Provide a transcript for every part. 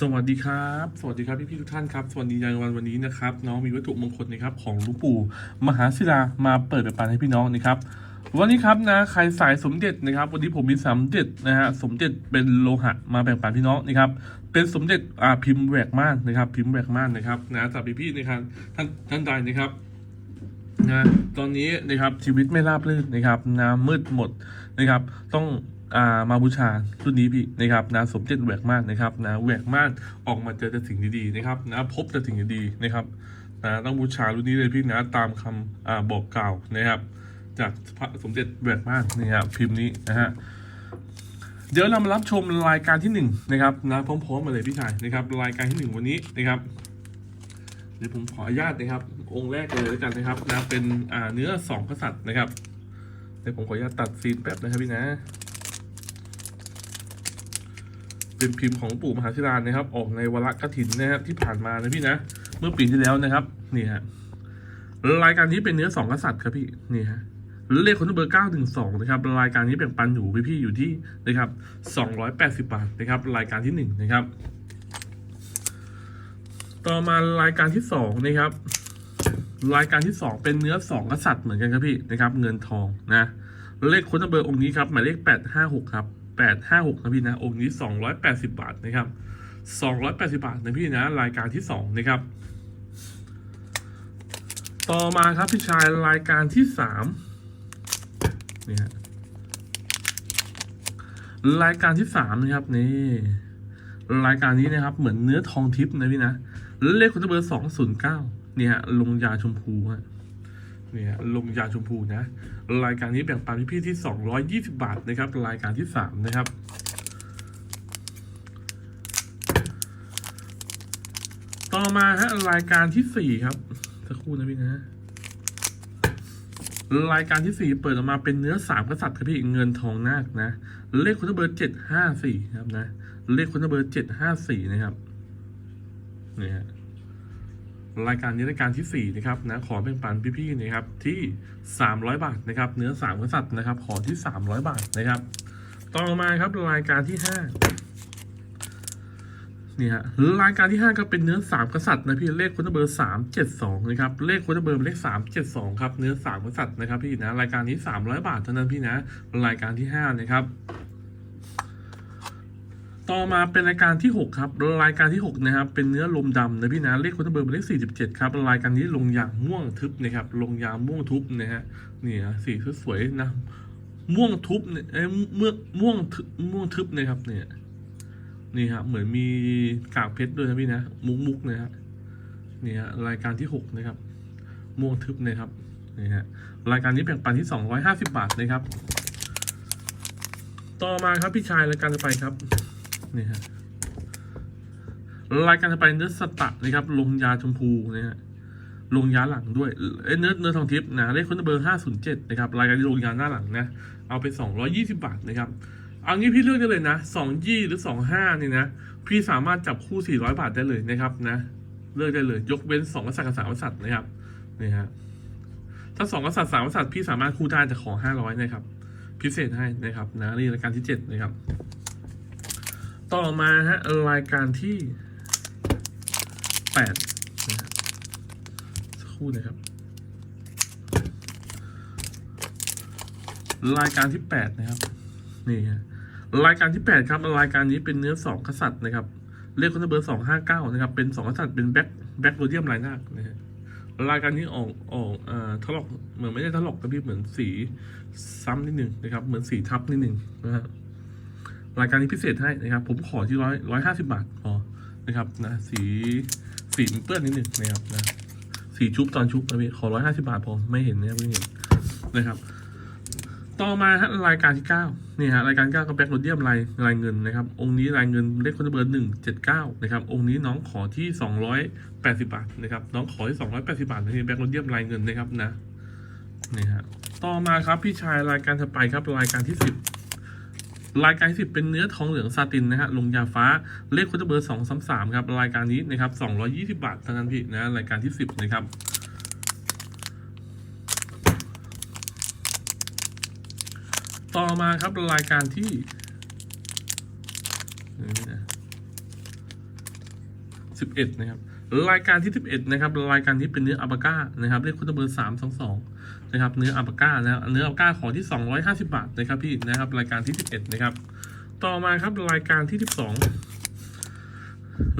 สวัสดีครับ สวัสดีครับพี่พี่ๆทุกท่านครับสวัสดีในวันวันนี้นะครับน้องมีวัตถุมงคลนะครับของหลวงปู่มหาศิลามาเปิดปันให้พี่น้องนะครับ วันนี้ครับนะใครสายสมเด็จนะครับ วันนี้ผมมีสมเด็จนะฮะสมเด็จเป็นโลหะมาแบ่งปันพี่น้องนะครับ เป็นสมเด็จอ่าพิมพ์แหวกม่านนะครับ พิมพ์แหวกม่านนะครับนะสำหรับพี่พี่นะครับท่านท่านใดนะครับนะตอนนี้นะครับชีวิตไม่ราบรื่นนะครับน้ำมืดหมดนะครับ ต้อง มาบูชาชุดนี้พี่นะครับนะสมเด็จแหวกม่านนะครับนะแหวกม่านออกมาเจอแต่สิ่งดีๆนะครับนะพบแต่สิ่งดีๆนะครับนะต้องบูชารุ่นนี้เลยพี่นะตามคำอบอกกล่าวนะครับ จากพระสมเด็จแหวกม่านนี่ครับพิมพ์นี้นะฮะเดี๋ยวเรามารับชมรายการที่หนึ่งนะครับนะพร้อมๆมาเลยพี่ชายนะครับ รายการที่หนึ่งวันนี้นะครับเดี๋ยวผมขออนุญาตนะครับ องค์แรกเลยแล้วกันนะครับนะเป็นเนื้อสองกษัตริย์นะครับเดี๋ยวผมขออนุญาตตัดซีนแป๊บนะครับพี่นะ เป็นพิมพ์ของปู่มหาธิราชนะครับ ออกในวาระกฐินนะครับที่ผ่านมานะพี่นะ เมื่อปีที่แล้วนะครับ นี่ฮะรายการนี้เป็นเนื้อสองกษัตริย์ครับพี่นี่ฮะเลขคนเบอร์เก้าถึงสองนะครับรายการนี้แบ่งปันอยู่พี่พี่อยู่ที่นะครับสองร้อยแปดสิบาทนะครับรายการที่หนึ่งนะครับ ต่อมารายการที่สองนะครับ รายการที่สองเป็นเนื้อสองกษัตริย์เหมือนกันครับพี่นะครับ เงินทองนะเลขคนเบอร์องค์นี้ครับหมายเลขแปดห้าหกครับ แปดห้าหกนะพี่นะองค์นี้สองร้อยแปดสิบาทนะครับสองร้อยแปดสิบาทนะพี่นะรายการที่สองนะครับ ต่อมาครับพี่ชายรายการที่สามนี่ฮะรายการที่สามนะครับนี่รายการนี้นะครับ เหมือนเนื้อทองทิพย์นะพี่นะเลขคุณเบอร์สองศูนย์เก้าเนี่ยฮะลงยาชมพูฮะ เนี่ยลงยาชมพูนะ รายการนี้แบ่งปันพี่ๆที่สองร้อยยี่สิบาทนะครับ รายการที่สามนะครับ ต่อมาฮะรายการที่สี่ครับ สักครู่นะพี่นะ รายการที่สี่เปิดออกมาเป็นเนื้อสามกษัตริย์ครับพี่เงินทองนาคนะ เลขคุณเบอร์เจ็ดห้าสี่ครับนะ เลขคุณเบอร์เจ็ดห้าสี่นะครับนี่ฮะ รายการนี้รายการที่สี่นะครับนะขอเป็นปันพี่ๆนะครับที่สามร้อยบาทนะครับเนื้อสามกษัตริย์นะครับ ขอที่สามร้อยบาทนะครับ ต่อมาครับรายการที่ห้านี่ฮะรายการที่ห้าก็เป็นเนื้อสามกษัตริย์นะพี่เลขคุณเบอร์สามเจ็ดสองนะครับเลขคุณเบอร์เลขสามเจ็ดสองครับเนื้อสามกษัตริย์นะครับพี่นะรายการนี้สามร้อยบาทเท่านั้นพี่นะรายการที่ห้านะครับ ต่อมาเป็นรายการที่ 6 ครับ รายการที่ 6 นะครับ เป็นเนื้อลมดำนะพี่นะ เลขคุณเบอร์เป็นเลข 47 ครับ รายการนี้ลงยางม่วงทึบนะครับ ลงยางม่วงทุบนะฮะ นี่ฮะสีสวยๆนะ ม่วงทุบเนี่ยเอ้เมื่อม่วงทึบม่วงทึบนะครับเนี่ย นี่ฮะเหมือนมีกากเพชรด้วยนะพี่นะ มุกมุกๆนะฮะ นี่ฮะ รายการที่ 6 นะครับ ม่วงทึบนะครับ นี่ฮะ รายการนี้แบ่งปันที่ 250 บาทนะครับ ต่อมาครับพี่ชายรายการต่อไปครับ นี่ฮะรายการจะไปเนื้อสตะนะครับ ลงยาชมพูนะฮะลงยาหลังด้วยเอ้เนื้อเนื้อทองทิพย์นะเลขคนเบอร์ห้าศูนย์เจ็ดนะครับรายการที่ลงยาหน้าหลังนะ เอาไปสองร้อยี่สิบาทนะครับเอางี้พี่เลือกได้เลยนะสองยี่หรือสองห้านี่นะ พี่สามารถจับคู่สี่ร้อยบาทได้เลยนะครับนะ เลือกได้เลย ยกเว้นสองกษัตริย์กับสามกษัตริย์นะครับนี่ฮะถ้าสองกษัตริย์สามกษัตริย์พี่สามารถคู่ได้จะขอห้าร้อยนะครับ พิเศษให้นะครับนะนี่รายการที่เจ็ดนะครับ ต่อมาฮะรายการที่แปดนะฮะสักครู่นะครับ รายการที่แปดนะครับนี่ฮะรายการที่แปดครับรายการนี้เป็นเนื้อสองกษัตริย์นะครับเลขคนเบอร์สองห้าเก้านะครับ เป็นสองกษัตริย์เป็นแบ็คแบ็คโรเดียมลายนาคนะฮะรายการนี้ออกออกเอ่อถลอกเหมือนไม่ได้ถลอกแต่พี่เหมือนสีซ้ำนิดหนึ่งนะครับ เหมือนสีทับนิดหนึ่งนะฮะ รายการนี้พิเศษให้นะครับ ผมขอที่ร้อยร้อยห้าสิบาทพอนะครับนะสีสีเปื้อนนิดหนึ่งนะครับนะสีชุบตอนชุบนะพี่ขอร้อยห้าสิบาทพอไม่เห็นนะครับไม่เห็นนะครับ ต่อมาฮะรายการที่เก้านี่ฮะรายการเก้าก็แบ็คโรเดียมลายลายเงินนะครับ องค์นี้ลายเงินเลขคนเบอร์หนึ่งเจ็ดเก้านะครับ องค์นี้น้องขอที่สองร้อยแปดสิบาทนะครับ น้องขอที่สองร้อยแปดสิบาทนะนี่แบ็คโรเดียมลายเงินนะครับนะนี่ฮะต่อมาครับพี่ชายรายการถัดไปครับรายการที่สิบ รายการที่สิบเป็นเนื้อทองเหลืองซาตินนะฮะลงยาฟ้าเลขคุณเบอร์สองสามสามครับรายการนี้นะครับสองร้อยี่สิบาทเท่านั้นพี่นะรายการที่สิบนะครับต่อมาครับรายการที่สิบเอ็ดนะครับ รายการที่สิบเอ็ดนะครับ รายการที่เป็นเนื้ออัลปาก้านะครับเลขคุณเบอร์สามสองสองนะครับ เนื้ออัลปาก้านะเนื้ออัลปาก้าขอที่สองร้อยห้าสิบาทนะครับพี่นะครับ รายการที่สิบเอ็ดนะครับ ต่อมาครับรายการที่สิบสอง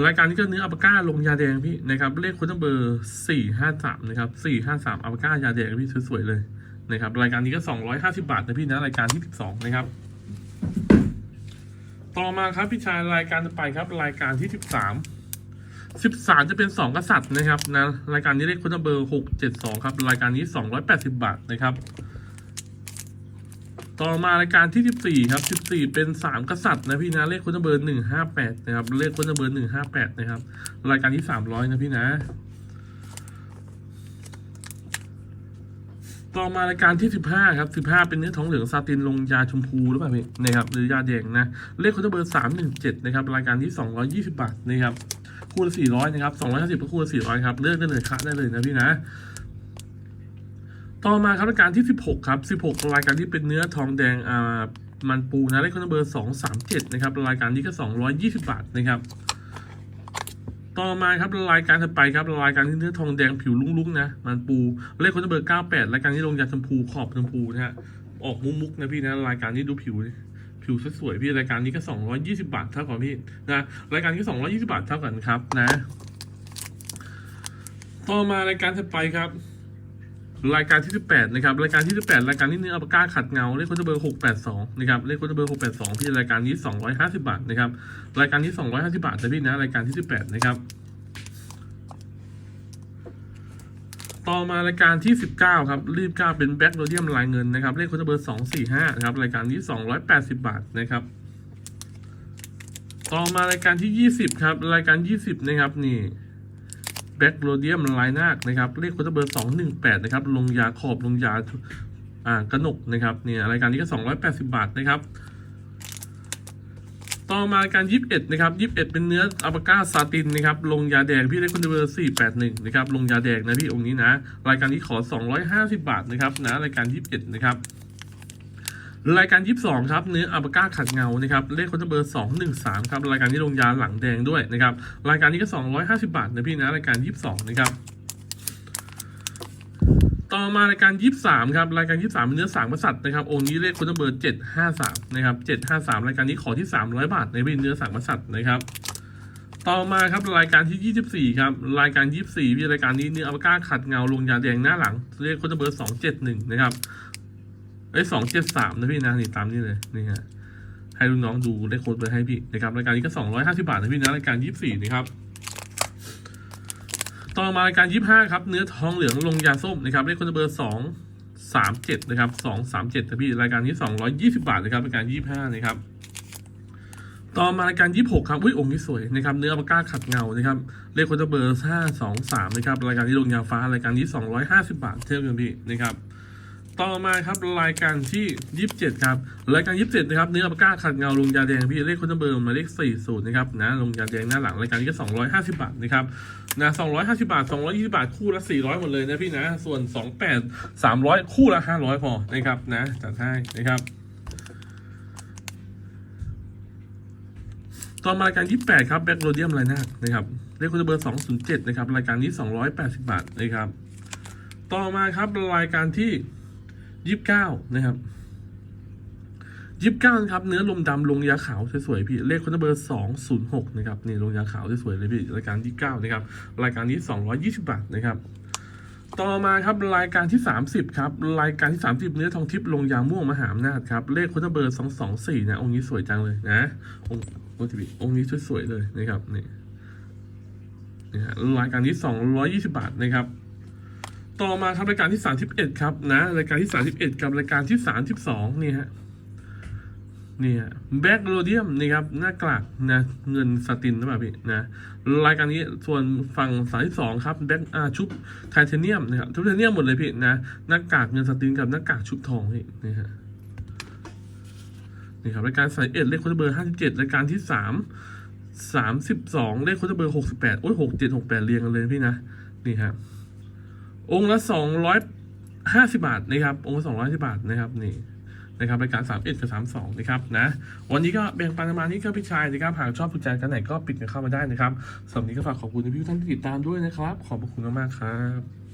รายการนี้ก็เนื้ออัลปาก้าลงยาแดงพี่นะครับเลขคุณเบอร์สี่ห้าสามนะครับสี่ห้าสามอัลปาก้ายาแดงพี่สวยๆเลยนะครับ รายการนี้ก็สองร้อยห้าสิบาทนะพี่นะรายการที่สิบสองนะครับต่อมาครับพี่ชายรายการต่อไปครับรายการที่สิ บสามสิบสามจะเป็นสองกษัตริย์นะครับนะรายการนี้เลขคุณเบอร์หกเจ็ดสองครับ รายการนี้สองร้อยแปดสิบาทนะครับ ต่อมารายการที่สิบสี่ครับสิบสี่เป็นสามกษัตริย์นะพี่นะ เลขคุณเบอร์หนึ่งห้าแปดนะครับ เลขคุณเบอร์หนึ่งห้าแปดนะครับ รายการที่สามร้อยนะพี่นะต่อมารายการที่สิบห้าครับสิบห้าเป็นเนื้อทองเหลืองซาตินลงยาชมพูหรือเปล่าพี่นะครับหรือยาแดงนะ เลขคุณเบอร์สามหนึ่งเจ็ดนะครับ รายการที่สองร้อยี่สิบาทนะครับ คู่ละสี่ร้อยนะครับสองร้อยห้าสิบก็คู่ละสี่ร้อยครับ เลือกได้เลยคะได้เลยนะพี่นะ ต่อมาครับรายการที่สิบหกครับสิบหกรายการที่เป็นเนื้อทองแดงอ่ามันปูนะเลขคุณเบอร์สองสามเจ็ดนะครับรายการนี้ก็สองร้อยยี่สิบาทนะครับต่อมาครับรายการถัดไปครับรายการที่เนื้อทองแดงผิวลุ้งๆนะมันปูเลขคนเบอร์เก้าแปดรายการที่ลงยาชมพูขอบชมพูนะฮะออกมุกมุกๆนะพี่นะรายการนี้ดูผิว ผิวสวยๆพี่รายการนี้ก็สองร้อยี่สิบาทเท่ากันพี่นะรายการนี้ก็สองร้อยี่สิบาทเท่ากันครับนะ ต่อมารายการถัดไปครับรายการที่ 18 นะครับ รายการที่ 18 รายการที่เนื้ออัปก้าขัดเงา เลขคนเบอร์ 682 นะครับ เลขคนเบอร์ 682 พี่รายการนี้ 250 บาทนะครับ รายการที่250 บาทนะพี่นะ รายการที่ 18 นะครับ ต่อมารายการที่ 19 ครับ รีบก้าเป็นแบ็กโรเดียมลายเงินนะครับ เลขคนเบอร์ 245 นะครับ รายการนี้ 280 บาทนะครับ ต่อมารายการที่ 20 ครับ รายการ 20 นะครับ นี่แบ็กโรเดียมลายนาคนะครับ เลขคุณเบอร์สองหนึ่งแปดนะครับ ลงยาขอบลงยาอ่ากระหนกนะครับ เนี่ย รายการนี้ก็สองร้อยแปดสิบาทนะครับ ต่อมาการยี่สิบเอ็ดนะครับยี่สิบเอ็ดเป็นเนื้ออัลปาก้าซาตินนะครับ ลงยาแดงพี่เลขคุณเบอร์สี่แปดหนึ่งนะครับ ลงยาแดงนะพี่องค์นี้นะ รายการนี้ขอสองร้อยห้าสิบาทนะครับนะ รายการยี่สิบเอ็ดนะครับ รายการ 22 ครับ เนื้ออัลปาก้าขัดเงา นะครับ เลขคอนเบอร์ 213 ครับ รายการที่ลงยาหลังแดงด้วยนะครับ รายการนี้ก็ 250 บาทนะพี่นะ รายการ 22 นะครับ ต่อมารายการ 23 ครับ รายการ 23เป็นเนื้อสามกษัตริย์นะครับองค์นี้เลขคอนเบอร์ 753 นะครับ 753 รายการนี้ขอที่ 300 บาทในพี่เนื้อสามกษัตริย์นะครับ ต่อมาครับรายการที่ 24 ครับ รายการ 24พี่รายการนี้เนื้ออัลาก้าขัดเงาลงยาแดงหน้าหลังเลขคอนเบอร์ 271 นะครับไอ้สองเจ็ดสามนะพี่นะนี่ตามนี่เลยนี่ฮะให้ลูกน้องดูได้โค้ดไปให้พี่นะครับรายการนี้ก็สองร้อยห้าสิบาทนะพี่นะรายการยี่สิบสี่นะครับ ต่อมารายการยี่ห้าครับ เนื้อทองเหลืองลงยาส้มนะครับเลขคนเบอร์สองสามเจ็ดนะครับสองสามเจ็ดนะพี่รายการนี้สองร้อยยี่สิบาทนะครับรายการยี่ห้านะครับ ต่อมารายการยี่หกครับอุ้ยองค์นี้สวยนะครับเนื้อปาก้าขัดเงานะครับเลขคนเบอร์ห้าสองสามนะครับรายการนี้ลงยาฟ้ารายการนี้สองร้อยห้าสิบาทเท่ากันพี่นะครับ ต่อมาครับรายการที่ยี่สิบเจ็ดครับ รายการยี่สิบเจ็ดนะครับเนื้ออัลปาก้าขัดเงาลงยาแดงพี่เลขคนเบอร์หมายเลขสี่ศูนย์นะครับนะลงยาแดงหน้าหลังรายการนี้ก็สองร้อยห้าสิบาทนะครับนะสองร้อยห้าสิบาทสองร้อยยี่สิบาท คู่ละสี่ร้อยหมดเลยนะพี่นะ ส่วนสองแปดสามร้อยคู่ละห้าร้อยพอนะครับนะจัดให้นะครับต่อมารายการยี่แปดครับแบ็กโรเดียมไลนานะครับเลขคนเบอร์สองศูนย์เจ็ดนะครับรายการนี้สองร้อยแปดสิบาทนะครับต่อมาครับรายการที่ ยี่สิบเก้านะครับยี่สิบเก้าครับ เนื้อลมดำลงยาขาวสวยๆพี่เลขคนเบอร์สองศูนย์หกนะครับนี่ลงยาขาวสวยๆเลยพี่รายการยี่สิบเก้านะครับรายการนี้สองร้อยี่สิบบาทนะครับต่อมาครับรายการที่สามสิบครับรายการที่สามสิบเนื้อทองทิพย์ลงยาม่วงมหาอำนาจครับเลขคนเบอร์สองสองสี่นะองค์นี้สวยจังเลยนะองค์องค์ที่พี่องค์นี้สวยๆเลยนะครับนี่นี่ฮะรายการที่สองร้อยี่สิบาทนะครับ ต่อมาครับรายการที่31ครับนะรายการที่31กับรายการที่32นี่ฮะนี่ฮะแบ็กโรเดียมนี่ครับหน้ากากนะเงินสตินหรือเปล่าพี่นะรายการนี้ส่วนฝั่งสายสองครับแบ็กอาชุบไทเทเนียมนะครับไทเทเนียมหมดเลยพี่นะหน้ากากเงินสตินกับหน้ากากชุบทองพี่นี่ฮะนี่ครับรายการสายเอ็ดเลขโค้ดเบอร์57รายการที่3 32เลขโค้ดเบอร์68โอ้ย67 68เรียงกันเลยพี่นะนี่ครับ องค์ละสองร้อยห้าสิบาทนะครับ องค์ละสองร้อยสิบาทนะครับนี่นะครับรายการ3 1กับ32นะครับนะวันนี้ก็แบ่งปันประมาณนี้ครับพี่ชายนะครับหากชอบถูกใจกันไหนก็ปิดกันเข้ามาได้นะครับสำหรับนนี้ก็ฝากขอบคุณพี่ทุกท่านที่ติดตามด้วยนะครับ ขอบพระคุณมากๆครับ